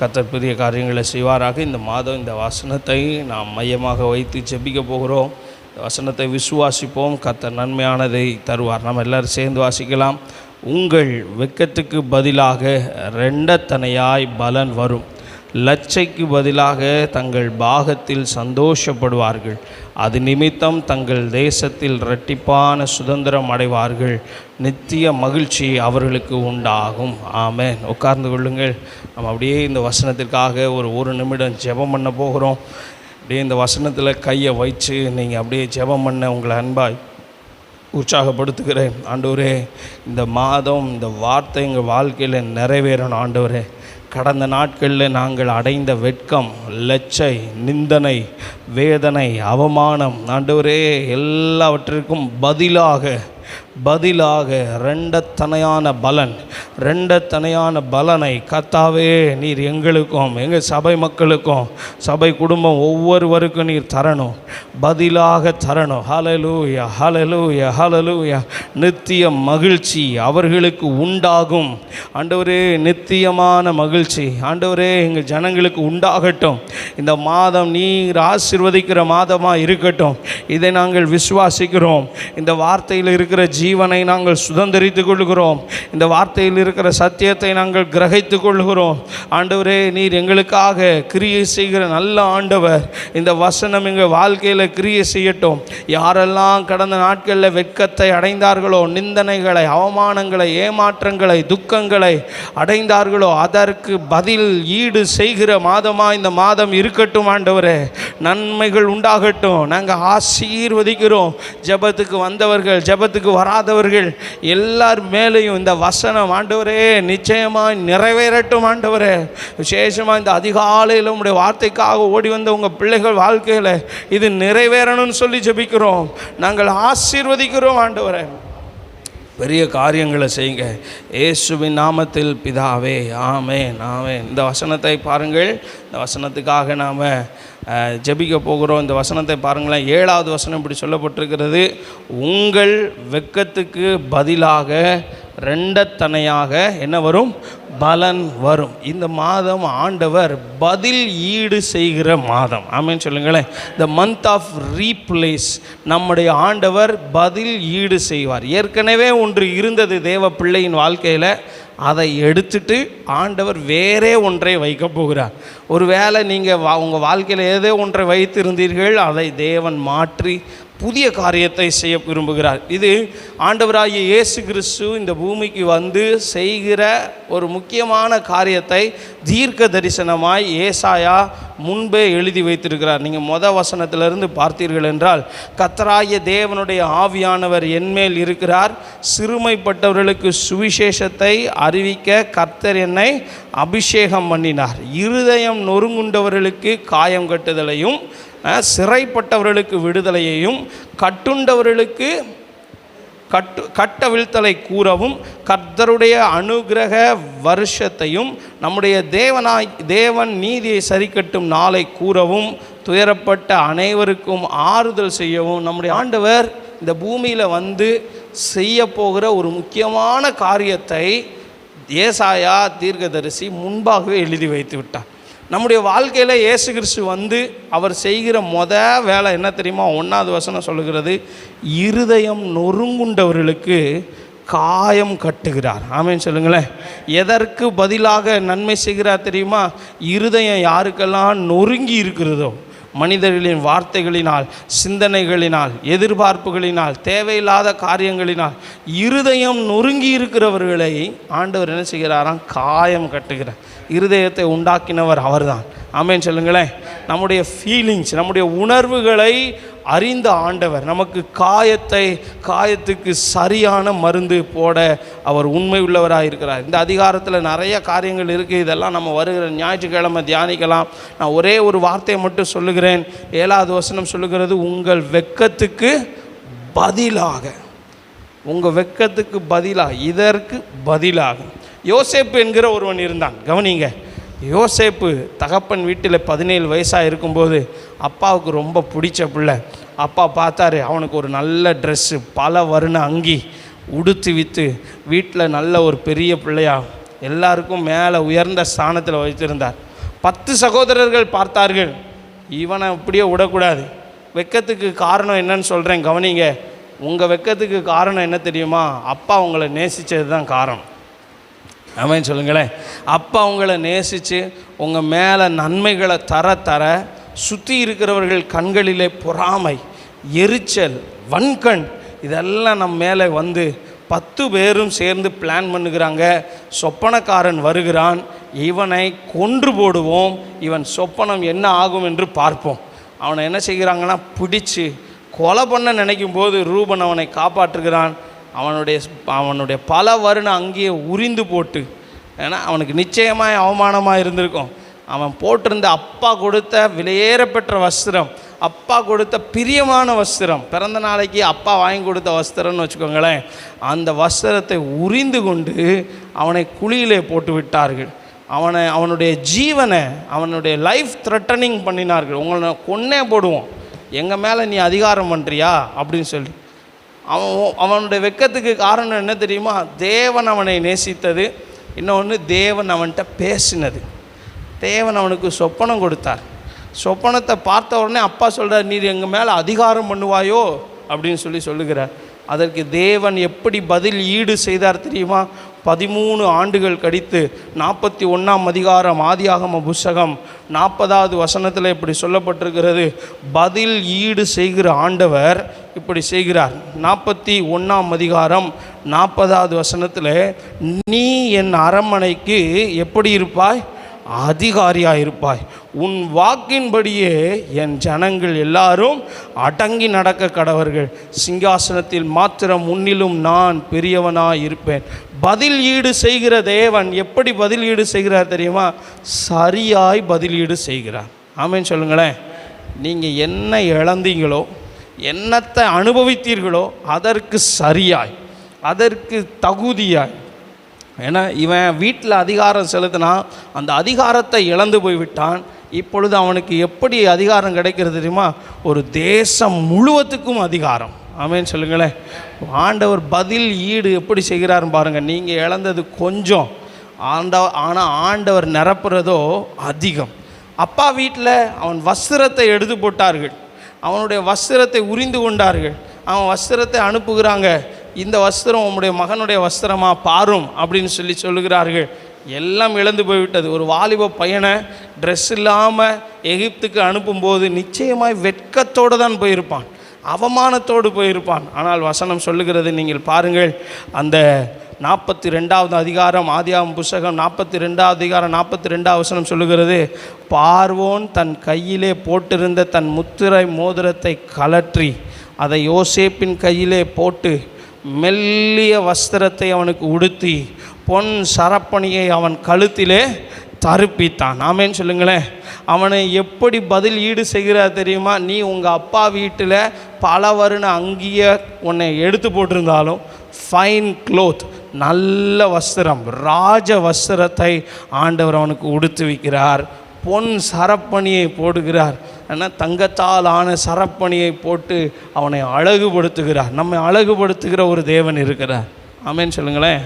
கத்தர் பெரிய காரியங்களை செய்வாராக. இந்த மாதம் இந்த வசனத்தை நாம் மையமாக வைத்து செபிக்க போகிறோம். இந்த வசனத்தை விசுவாசிப்போம். கத்தர் நன்மையானதை தருவார். நாம் எல்லோரும் சேர்ந்து வாசிக்கலாம். உங்கள் வெட்கத்துக்கு பதிலாக ரெண்டத்தனையாய் பலன் வரும். லட்சைக்கு பதிலாக தங்கள் பாகத்தில் சந்தோஷப்படுவார்கள். அது நிமித்தம் தங்கள் தேசத்தில் இரட்டிப்பான சுதந்திரம் அடைவார்கள். நித்திய மகிழ்ச்சி அவர்களுக்கு உண்டாகும். ஆமே உட்கார்ந்து கொள்ளுங்கள். நம்ம அப்படியே இந்த வசனத்திற்காக ஒரு ஒரு நிமிடம் ஜெபம் பண்ண போகிறோம். அப்படியே இந்த வசனத்தில் கையை வச்சு நீங்கள் அப்படியே ஜெபம் பண்ண உங்களை அன்பாய் உற்சாகப்படுத்துகிறேன். ஆண்டவரே இந்த மாதம் இந்த வார்த்தை எங்கள் வாழ்க்கையில் நிறைவேறணும் ஆண்டவரே. கடந்த நாட்களில் நாங்கள் அடைந்த வெட்கம் லச்சை நிந்தனை வேதனை அவமானம் ஆண்டவரே எல்லாவற்றிற்கும் பதிலாக பதிலாக ரெண்டத்தனையான பலன் ரெண்டத்தனையான பலனை கத்தாவே நீர் எங்களுக்கும் எங்கள் சபை மக்களுக்கும் சபை குடும்பம் ஒவ்வொருவருக்கும் நீர் தரணும். பதிலாக தரணும். ஹலலூயா ஹலலூயா ஹலலூயா நித்திய மகிழ்ச்சி அவர்களுக்கு உண்டாகும். ஆண்டவரே நித்தியமான மகிழ்ச்சி. ஆண்டவரே எங்கள் ஜனங்களுக்கு உண்டாகட்டும். இந்த மாதம் நீர் ஆசிர்வதிக்கிற மாதமாக இருக்கட்டும். இதை நாங்கள் விசுவாசிக்கிறோம். இந்த வார்த்தையில் இருக்கிற ஜீவனை நாங்கள் சுதந்திரித்து கொள்கிறோம். இந்த வார்த்தையில் இருக்கிற சத்தியத்தை நாங்கள் கிரகித்து கொள்கிறோம். ஆண்டவரே நீர் எங்களுக்காக கிரியை செய்கிற நல்ல ஆண்டவர். இந்த வசனம் எங்கள் வாழ்க்கை வாழ்க்கையில் கிரியை செய்யட்டும். யாரெல்லாம் கடந்த நாட்களில் வெட்கத்தை அடைந்தார்களோ நிந்தனைகளை அவமானங்களை ஏமாற்றங்களை துக்கங்களை அடைந்தார்களோ அதற்கு பதில் ஈடு செய்கிற மாதமாக இந்த மாதம் இருக்கட்டும் ஆண்டவரே. நன்மைகள் உண்டாகட்டும். நாங்கள் ஆசீர்வதிக்கிறோம். ஜெபத்துக்கு வந்தவர்கள் ஜெபத்துக்கு வராதவர்கள் எல்லார் மேலேயும் இந்த வசனம் ஆண்டவரே நிச்சயமாக நிறைவேறட்டும் ஆண்டவரே. விசேஷமாக இந்த அதிகாலையில் உங்களுடைய வார்த்தைக்காக ஓடி வந்த உங்கள் பிள்ளைகள் வாழ்க்கையில் இது நிறைவேறணும்னு சொல்லி ஜெபிக்கிறோம். நாங்கள் ஆசீர்வதிக்கிறோம் ஆண்டவரே. பெரிய காரியங்களை செய்யுங்க. இயேசுவின் நாமத்தில் பிதாவே ஆமே நாமே இந்த வசனத்தை பாருங்கள். இந்த வசனத்துக்காக நாம் ஜெபிக்க போகிறோம். இந்த வசனத்தை பாருங்களேன். ஏழாவது வசனம் இப்படி சொல்லப்பட்டிருக்கிறது. உங்கள் வெட்கத்துக்கு பதிலாக ரெண்டத்தனையாக என்ன வரும்? பலன் வரும். இந்த மாதம் ஆண்டவர் பதில் ஈடு செய்கிற மாதம். ஆமென் சொல்லுங்களேன். த மந்த் ஆஃப் ரீப்ளேஸ் நம்முடைய ஆண்டவர் பதில் ஈடு செய்வார். ஏற்கனவே ஒன்று இருந்தது தேவ பிள்ளையின் வாழ்க்கையில். அதை எடுத்துட்டு ஆண்டவர் வேறே ஒன்றை வைக்க போகிறார். ஒருவேளை நீங்கள் வா உங்கள் வாழ்க்கையில் ஏதோ ஒன்றை வைத்திருந்தீர்கள். அதை தேவன் மாற்றி புதிய காரியத்தை செய்ய விரும்புகிறார். இது ஆண்டவராகிய இயேசு கிறிஸ்து இந்த பூமிக்கு வந்து செய்கிற ஒரு முக்கியமான காரியத்தை தீர்க்க தரிசனமாய் ஏசாயா முன்பே எழுதி வைத்திருக்கிறார். நீங்கள் மொத வசனத்திலிருந்து பார்த்தீர்கள் என்றால் கத்தராய தேவனுடைய ஆவியானவர் என்மேல் இருக்கிறார். சிறுமைப்பட்டவர்களுக்கு சுவிசேஷத்தை அறிவிக்க கர்த்தர் என்னை அபிஷேகம் பண்ணினார். இருதயம் நொறுங்குண்டவர்களுக்கு காயம் கட்டுதலையும் சிறைப்பட்டவர்களுக்கு விடுதலையையும் கட்டுண்டவர்களுக்கு கட்டு கட்ட கட்டவிழ்த்தலை கூறவும் கர்த்தருடைய அனுக்கிரக வருஷத்தையும் நம்முடைய தேவனாய் தேவன் நீதியை சரிக்கட்டும் நாளை கூறவும் துயரப்பட்ட அனைவருக்கும் ஆறுதல் செய்யவும் நம்முடைய ஆண்டவர் இந்த பூமியில் வந்து செய்ய போகிற ஒரு முக்கியமான காரியத்தை ஏசாயா தீர்க்கதரிசி முன்பாகவே எழுதி வைத்து விட்டார். நம்முடைய வாழ்க்கையில் இயேசு கிறிஸ்து வந்து அவர் செய்கிற மொத வேலை என்ன தெரியுமா? ஒன்றாவது வசனம் சொல்லுகிறது இருதயம் நொறுங்குண்டவர்களுக்கு காயம் கட்டுகிறார். ஆமேன்னு சொல்லுங்களேன். எதற்கு பதிலாக நன்மை செய்கிறார் தெரியுமா? இருதயம் யாருக்கெல்லாம் நொறுங்கி இருக்கிறதோ மனிதர்களின் வார்த்தைகளினால் சிந்தனைகளினால் எதிர்பார்ப்புகளினால் தேவையில்லாத காரியங்களினால் இருதயம் நொறுங்கி இருக்கிறவர்களை ஆண்டவர் என்ன செய்கிறாராம்? காயம் கட்டுகிறார். இருதயத்தை உண்டாக்கினவர் அவர்தான். ஆமேன்னு சொல்லுங்களேன். நம்முடைய ஃபீலிங்ஸ் நம்முடைய உணர்வுகளை அறிந்த ஆண்டவர் நமக்கு காயத்தை காயத்துக்கு சரியான மருந்து போட அவர் உண்மை உள்ளவராக இருக்கிறார். இந்த அதிகாரத்தில் நிறைய காரியங்கள் இருக்குது இதெல்லாம் நம்ம வருகிற ஞாயிற்றுக்கிழமை தியானிக்கலாம். நான் ஒரே ஒரு வார்த்தையை மட்டும் சொல்லுகிறேன். ஏழாவது வசனம் சொல்லுகிறது உங்கள் வெக்கத்துக்கு பதிலாக. உங்கள் வெக்கத்துக்கு பதிலாக இதற்கு பதிலாக. யோசேப்பு என்கிற ஒருவன் இருந்தான். கவனிங்க. யோசேப்பு தகப்பன் வீட்டில் பதினேழு வயசாக இருக்கும்போது அப்பாவுக்கு ரொம்ப பிடிச்ச பிள்ளை. அப்பா பார்த்தாரு அவனுக்கு ஒரு நல்ல ட்ரெஸ்ஸு பல வருண அங்கி உடுத்து விற்று வீட்டில் நல்ல ஒரு பெரிய பிள்ளையா. எல்லாருக்கும் மேலே உயர்ந்த ஸ்தானத்தில் வைத்திருந்தார். பத்து சகோதரர்கள் பார்த்தார்கள். இவனை இப்படியே விடக்கூடாது. வெக்கத்துக்கு காரணம் என்னன்னு சொல்கிறேன் கவனிங்க. உங்கள் வெக்கத்துக்கு காரணம் என்ன தெரியுமா? அப்பா உங்களை நேசித்தது தான் காரணம். அவன் சொல்லுங்களேன் அப்பா உங்களை நேசித்து உங்கள் மேலே நன்மைகளை தர தர சுற்றி இருக்கிறவர்கள் கண்களிலே பொறாமை எரிச்சல் வன்கண் இதெல்லாம் நம்ம மேலே வந்து பத்து பேரும் சேர்ந்து பிளான் பண்ணுகிறாங்க. சொப்பனக்காரன் வருகிறான். இவனை கொன்று போடுவோம். இவன் சொப்பனம் என்ன ஆகும் என்று பார்ப்போம். அவனை என்ன செய்கிறாங்கன்னா பிடிச்சு கொலை பண்ண நினைக்கும் போது ரூபன் அவனை காப்பாற்றுகிறான். அவனுடைய அவனுடைய பல வருண அங்கேயே உரிந்து போட்டு ஏன்னா அவனுக்கு நிச்சயமாக அவமானமாக இருந்திருக்கும். அவன் போட்டிருந்த அப்பா கொடுத்த விலையேற பெற்ற வஸ்திரம் அப்பா கொடுத்த பிரியமான வஸ்திரம் பிறந்த நாளைக்கு அப்பா வாங்கி கொடுத்த வஸ்திரம்னு வச்சுக்கோங்களேன் அந்த வஸ்திரத்தை உரிந்து கொண்டு அவனை குழியிலே போட்டு விட்டார்கள். அவனை அவனுடைய ஜீவனை அவனுடைய லைஃப் த்ரெட்டனிங் பண்ணினார்கள். உங்களை கொன்னே போடுவோம். எங்கள் மேலே நீ அதிகாரம் பண்ணுறியா அப்படின்னு சொல்லி. அவன் அவனுடைய வெக்கத்துக்கு காரணம் என்ன தெரியுமா? தேவன் அவனை நேசித்தது. இன்னொன்று தேவன் அவன்கிட்ட பேசினது. தேவன் அவனுக்கு சொப்பனம் கொடுத்தார். சொப்பனத்தை பார்த்த உடனே அப்பா சொல்கிறார் நீர் எங்கள் மேலே அதிகாரம் பண்ணுவாயோ? அப்படின்னு சொல்லி சொல்லுகிறார். அதற்கு தேவன் எப்படி பதில் ஈடு செய்தார் தெரியுமா? பதிமூணு ஆண்டுகள் கழித்து நாற்பத்தி ஒன்றாம் அதிகாரம் ஆதியாகம புஸ்தகம் நாற்பதாவது வசனத்தில் இப்படி சொல்லப்பட்டிருக்கிறது. பதில் ஈடு செய்கிற ஆண்டவர் இப்படி செய்கிறார். நாற்பத்தி ஒன்றாம் அதிகாரம் நாற்பதாவது வசனத்தில் நீ என் அரண்மனைக்கு எப்படி இருப்பாய்? அதிகாரியாக இருப்பாய். உன் வாக்கின்படியே என் ஜனங்கள் எல்லாரும் அடங்கி நடக்க கடவர்கள். சிங்காசனத்தில் மாத்திரம் முன்னிலும் நான் பெரியவனாய் இருப்பேன். பதில் ஈடு செய்கிற தேவன் எப்படி பதில் ஈடு செய்கிறார் தெரியுமா? சரியாய் பதில் ஈடு செய்கிறார். ஆமேன்னு சொல்லுங்களேன். நீங்கள் என்ன இழந்தீங்களோ என்னத்தை அனுபவித்தீர்களோ அதற்கு சரியாய் அதற்கு தகுதியாய். ஏன்னா இவன் வீட்டில் அதிகாரம் செலுத்தினா அந்த அதிகாரத்தை இழந்து போய்விட்டான். இப்பொழுது அவனுக்கு எப்படி அதிகாரம் கிடைக்கிறது தெரியுமா? ஒரு தேசம் முழுவதுக்கும் அதிகாரம். ஆமேன்னு சொல்லுங்களேன். ஆண்டவர் பதில் ஈடு எப்படி செய்கிறாருன்னு பாருங்கள் நீங்கள் இழந்தது கொஞ்சம். ஆண்டவர் ஆனால் ஆண்டவர் நிரப்புறதோ அதிகம். அப்பா வீட்டில் அவன் வஸ்திரத்தை எடுத்து போட்டார்கள். அவனுடைய வஸ்திரத்தை உரிந்து கொண்டார்கள். அவன் வஸ்திரத்தை அனுப்புகிறாங்க. இந்த வஸ்திரம் உன்னுடைய மகனுடைய வஸ்திரமாக பாரும் அப்படின்னு சொல்லி சொல்லுகிறார்கள். எல்லாம் இழந்து போய்விட்டது. ஒரு வாலிப பையனை ட்ரெஸ் இல்லாமல் எகிப்துக்கு அனுப்பும்போது நிச்சயமாய் வெட்கத்தோடு தான் போயிருப்பான். அவமானத்தோடு போயிருப்பான். ஆனால் வசனம் சொல்லுகிறது நீங்கள் பாருங்கள் அந்த நாற்பத்தி ரெண்டாவது அதிகாரம் ஆதியாம் புஸ்தகம் நாற்பத்தி ரெண்டாவது அதிகாரம் நாற்பத்தி ரெண்டாவது வசனம் சொல்லுகிறது பார்வோன் தன் கையிலே போட்டிருந்த தன் முத்திரை மோதிரத்தை கலற்றி அதை யோசேப்பின் கையிலே போட்டு மெல்லிய வஸ்திரத்தை அவனுக்கு உடுத்தி பொன் சரப்பணியை அவன் கழுத்திலே தருப்பித்தான் ஆமேன்னு சொல்லுங்களேன். அவனை எப்படி பதில் ஈடு செய்கிறா தெரியுமா? நீ உங்கள் அப்பா வீட்டில் பல வருண அங்கேயே உன்னை எடுத்து போட்டிருந்தாலும் ஃபைன் க்ளோத் நல்ல வஸ்திரம் ராஜ வஸ்திரத்தை ஆண்டவர் அவனுக்கு உடுத்து வைக்கிறார். பொன் சரப்பணியை போடுகிறார். ஆனால் தங்கத்தால் ஆன சரப்பணியை போட்டு அவனை அழகுபடுத்துகிறார். நம்மை அழகுபடுத்துகிற ஒரு தேவன் இருக்கிறார். ஆமேன்னு சொல்லுங்களேன்.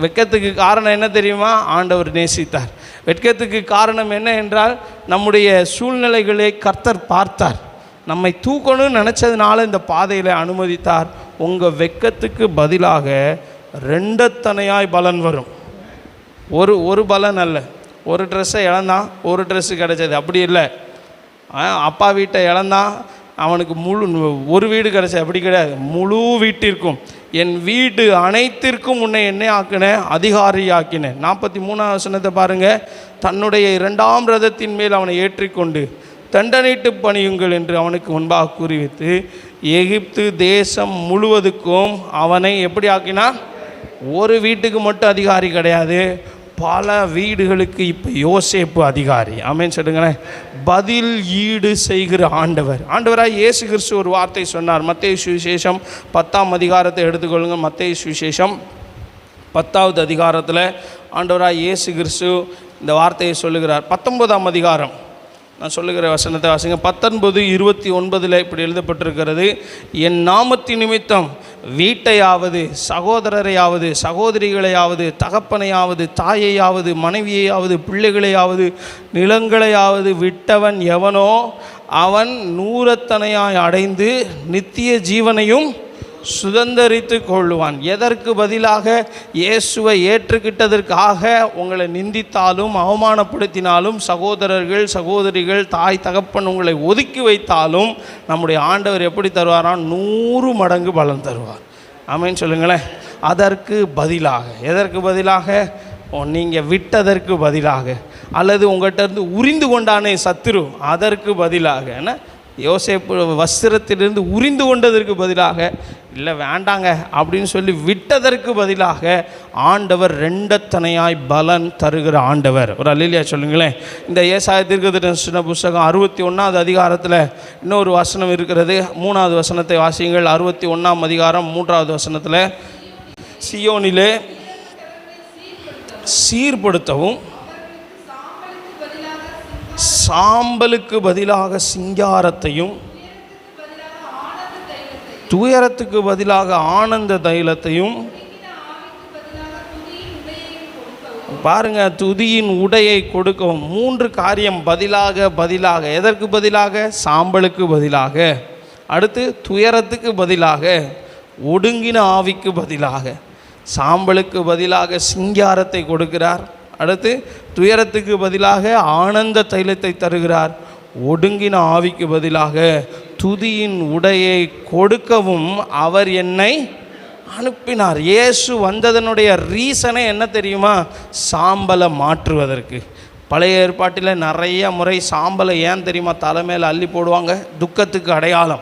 வெக்- காரணம் என்ன தெரியுமா? ஆண்டவர் நேசித்தார். வெட்கத்துக்கு காரணம் என்ன என்றால் நம்முடைய சூழ்நிலைகளை கர்த்தர் பார்த்தார். நம்மை தூக்கணும்னு நினச்சதுனால இந்த பாதையில் அனுமதித்தார். உங்கள் வெட்கத்துக்கு பதிலாக ரெண்டத்தனையாய் பலன் வரும். ஒரு ஒரு பலன் அல்ல. ஒரு ட்ரெஸ்ஸை இழந்தான் ஒரு ட்ரெஸ்ஸு கிடைச்சது. அப்படி இல்லை. ஆ, அப்பா வீட்டை இழந்தான் அவனுக்கு முழு ஒரு வீடு கிடச்சது. அப்படி கிடையாது. முழு வீட்டிற்கும். என் வீடு அனைத்திற்கும் உன்னை என்ன ஆக்கினேன் அதிகாரி ஆக்கினேன் நாற்பத்தி மூணாவது வசனத்தை பாருங்கள் தன்னுடைய இரண்டாம் ரதத்தின் மேல் அவனை ஏற்றிக்கொண்டு தண்டனைட்டு பணியுங்கள் என்று அவனுக்கு முன்பாக கூறிவித்து எகிப்து தேசம் முழுவதுக்கும் அவனை எப்படி ஆக்கினான் ஒரு வீட்டுக்கு மட்டும் அதிகாரி கிடையாது. பல வீடுகளுக்கு இப்போ யோசேப்பு அதிகாரி. ஆமேன்னு சொல்லுங்களேன். பதில் ஈடு செய்கிற ஆண்டவர். ஆண்டவராக இயேசு கிறிஸ்து ஒரு வார்த்தை சொன்னார். மத்திய சுவிசேஷம் பத்தாம் அதிகாரத்தை எடுத்துக்கொள்ளுங்க. மத்திய சுவிசேஷம் பத்தாவது அதிகாரத்தில் ஆண்டவராக இயேசு கிறிஸ்து இந்த வார்த்தையை சொல்லுகிறார். பத்தொன்பதாம் அதிகாரம். நான் சொல்லுகிற வசனத்தை வாசிங்க. பத்தொன்பது இருபத்தி ஒன்பதில் இப்படி எழுதப்பட்டிருக்கிறது. என் நாமத்தின் நிமித்தம் வீட்டையாவது சகோதரரையாவது சகோதரிகளையாவது தகப்பனையாவது தாயையாவது மனைவியையாவது பிள்ளைகளையாவது நிலங்களையாவது விட்டவன் எவனோ அவன் நூறத்தனையாய் அடைந்து நித்திய ஜீவனையும் சுதந்தரித்து கொள்ளுவான். எதற்கு பதிலாக இயேசுவை ஏற்றுக்கிட்டதற்காக உங்களை நிந்தித்தாலும் அவமானப்படுத்தினாலும் சகோதரர்கள் சகோதரிகள் தாய் தகப்பன் உங்களை ஒதுக்கி வைத்தாலும் நம்முடைய ஆண்டவர் எப்படி தருவாராம் நூறு மடங்கு பலன் தருவார். ஆமேன்னு சொல்லுங்களேன். அதற்கு பதிலாக எதற்கு பதிலாக? நீங்கள் விட்டதற்கு பதிலாக. அல்லது உங்கள்கிட்ட இருந்து உரிந்து கொண்டானே சத்துரு அதற்கு பதிலாக என்ன? யோசேப்பு வஸ்திரத்திலிருந்து உரிந்து கொண்டதற்கு பதிலாக இல்லை வேண்டாங்க அப்படின்னு சொல்லி விட்டதற்கு பதிலாக ஆண்டவர் ரெண்டத்தனையாய் பலன் தருகிற ஆண்டவர். ஒரு அல்லிலியா சொல்லுங்களேன். இந்த ஏசாய தீர்க்கதரிசன புஸ்தகம் அறுபத்தி ஒன்றாவது அதிகாரத்தில் இன்னொரு வசனம் இருக்கிறது. மூணாவது வசனத்தை வாசியுங்கள். அறுபத்தி ஒன்றாம் அதிகாரம் மூன்றாவது வசனத்தில் சியோனிலே சீர்படுத்தவும் சாம்பலுக்கு பதிலாக சிங்காரத்தையும் துயரத்துக்கு பதிலாக ஆனந்த தைலத்தையும் பாருங்க துதியின் உடையை கொடுக்கவும். மூன்று காரியம் பதிலாக பதிலாக எதற்கு பதிலாக? சாம்பலுக்கு பதிலாக. அடுத்து துயரத்துக்கு பதிலாக ஒடுங்கின ஆவிக்கு பதிலாக. சாம்பலுக்கு பதிலாக சிங்காரத்தை கொடுக்கிறார். அடுத்து துயரத்துக்கு பதிலாக ஆனந்த தைலத்தை தருகிறார். ஒடுங்கின ஆவிக்கு பதிலாக துதியின் உடையை கொடுக்கவும் அவர் என்னை அனுப்பினார். இயேசு வந்ததனுடைய ரீசனே என்ன தெரியுமா? சாம்பலை மாற்றுவதற்கு. பழைய ஏற்பாட்டில் நிறைய முறை சாம்பலை ஏன் தெரியுமா? தலைமையில் அள்ளி போடுவாங்க. துக்கத்துக்கு அடையாளம்.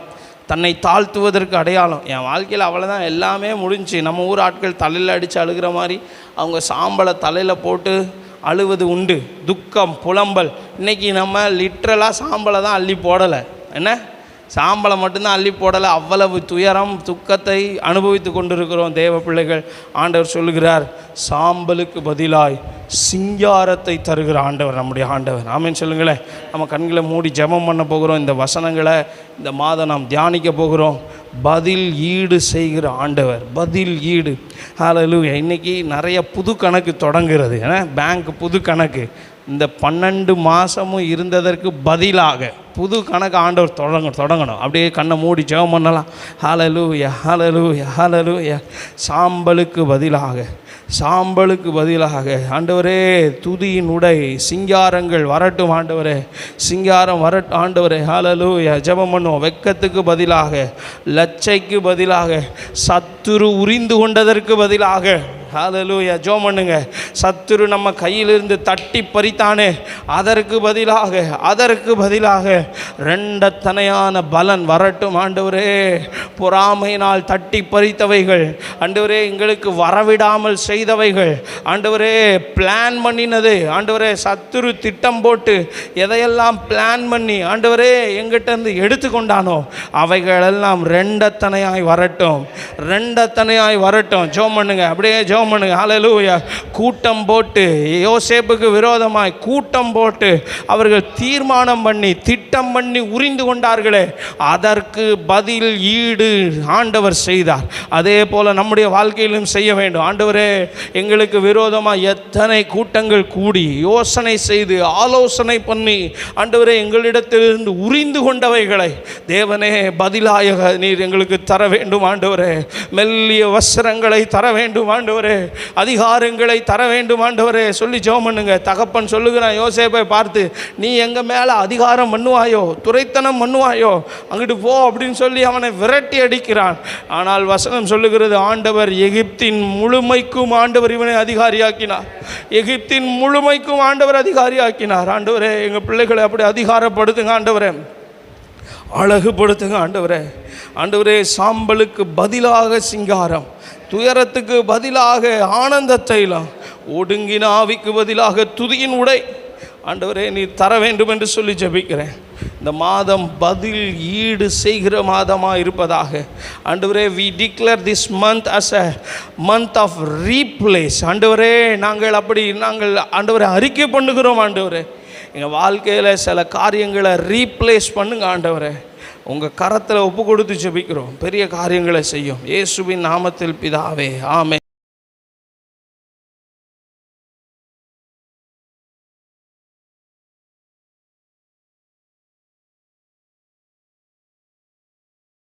தன்னை தாழ்த்துவதற்கு அடையாளம். என் வாழ்க்கையில் அவ்வளோதான் எல்லாமே முடிஞ்சு. நம்ம ஊர் ஆட்கள் தலையில் அடித்து அழுகிற மாதிரி அவங்க சாம்பலை தலையில் போட்டு அழுவது உண்டு. துக்கம் புலம்பல். இன்றைக்கி நம்ம லிட்ரலாக சாம்பலை தான் அள்ளி போடலை. என்ன? சாம்பலை மட்டும்தான் அள்ளி போடலை. அவ்வளவு துயரம் துக்கத்தை அனுபவித்து கொண்டிருக்கிறோம் தேவ பிள்ளைகள். ஆண்டவர் சொல்லுகிறார் சாம்பலுக்கு பதிலாய் சிங்காரத்தை தருகிற ஆண்டவர் நம்முடைய ஆண்டவர். ஆமென் சொல்லுங்களேன். நம்ம கண்களை மூடி ஜெபம் பண்ண போகிறோம். இந்த வசனங்களை இந்த மாதம் நாம் தியானிக்க போகிறோம். பதில் ஈடு செய்கிற ஆண்டவர். பதில் ஈடு. ஹalleluya இன்னைக்கு நிறைய புது கணக்கு தொடங்குறது ஏன்னா பேங்க் புது கணக்கு. இந்த பன்னெண்டு மாதமும் இருந்ததற்கு பதிலாக புது கணக்கு ஆண்டவர் தொடங்க தொடங்கணும். அப்படியே கண்ணை மூடி ஜெபம் பண்ணலாம். ஹalleluya ஹalleluya ஹalleluya சாம்பலுக்கு பதிலாக சாம்பலுக்கு பதிலாக ஆண்டவரே துதியின் உடை சிங்காரங்கள் வரட்டும் ஆண்டவரே. சிங்காரம் வரட்டும் ஆண்டவரே ஹalleluya ஜெபம் பண்ணுவோம். வெக்கத்துக்கு பதிலாக லச்சைக்கு பதிலாக சத்துரு உரிந்து கொண்டதற்கு பதிலாக ஹalleluya ஜோ பண்ணுங்க. சத்துரு நம்ம கையிலிருந்து தட்டி பறித்தானே அதற்கு பதிலாக அதற்கு பதிலாக ரெண்டத்தனையான பலன் வரட்டும் ஆண்டவரே. பொறாமையினால் தட்டி பறித்தவைகள் ஆண்டவரே எங்களுக்கு வரவிடாமல் செய்தவைகள் ஆண்டவரே பிளான் பண்ணினது ஆண்டவரே சத்துரு திட்டம் போட்டு எதையெல்லாம் பிளான் பண்ணி ஆண்டவரே எங்கிட்டேருந்து எடுத்துக்கொண்டானோ அவைகளெல்லாம் ரெண்டத்தனையாய் வரட்டும். ரெண்டத்தனையாய் வரட்டும். ஜோம் பண்ணுங்க. அப்படியே ஜோ பண்ணுங்க அலலூயா கூட்டம் போட்டு யோசேப்புக்கு விரோதமாய் கூட்டம் போட்டு அவர்கள் தீர்மானம் பண்ணி திட்டம் பண்ணி உரிந்து கொண்டார்களே அதற்கு பதில் ஈடு ஆண்டவர் செய்தார். அதே போல் நம்முடைய வாழ்க்கையிலும் செய்ய வேண்டும். ஆண்டவரே எங்களுக்கு விரோதமாக எத்தனை கூட்டங்கள் கூடி யோசனை செய்து ஆலோசனை பண்ணி ஆண்டவரே எங்களிடத்திலிருந்து உரிந்து கொண்டவைகளை தேவனே பதிலாக நீர் எங்களுக்கு தர வேண்டும் ஆண்டவரே. மெல்லிய வஸ்திரங்களை தர வேண்டும் ஆண்டவரே. அதிகாரங்களை தர வேண்டும் ஆண்டவரே. சொல்லி ஜெபம் பண்ணுங்க. தகப்பன் சொல்லுகிறான் யோசேப்பை பார்த்து நீ எங்கள் மேலே அதிகாரம் பண்ணுவாயோ? துரைத்தனம் பண்ணுவாயோ? அங்கிட்டு போ அப்படின்னு சொல்லி அவனை விரட்டி அடிக்கிறான். ஆனால் வசனம் சொல்லுகிறது ஆண்டவர் எகிப்தின் முழுமைக்கும் ஆண்டவர் இவனை அதிகாரியாக்கினார். எகிப்தின் முழுமைக்கும் ஆண்டவர் அதிகாரியாக்கினார். ஆண்டவரே எங்கள் பிள்ளைகளை அப்படி அதிகாரப்படுத்துங்க ஆண்டவரே. அழகுபடுத்துங்க ஆண்டவரே. ஆண்டவரே சாம்பலுக்கு பதிலாக சிங்காரம். துயரத்துக்கு பதிலாக ஆனந்த ஒடுங்கின ஆவிக்கு பதிலாக துதியின் உடை. ஆண்டவரே நீ தர வேண்டும் என்று சொல்லி ஜபிக்கிறேன். இந்த மாதம் பதில் ஈடு செய்கிற மாதமாக இருப்பதாக. ஆண்டவரே we declare this month as a month of replace ஆண்டவரே நாங்கள் அப்படி நாங்கள் ஆண்டவரை அறிக்கை பண்ணுகிறோம் ஆண்டவரே. எங்கள் வாழ்க்கையில் சில காரியங்களை ரீப்ளேஸ் பண்ணுங்க ஆண்டவரே. உங்கள் கரத்தில் ஒப்பு கொடுத்து ஜெபிக்கிறோம். பெரிய காரியங்களை செய்யும். இயேசுவின் நாமத்தில் பிதாவே ஆமே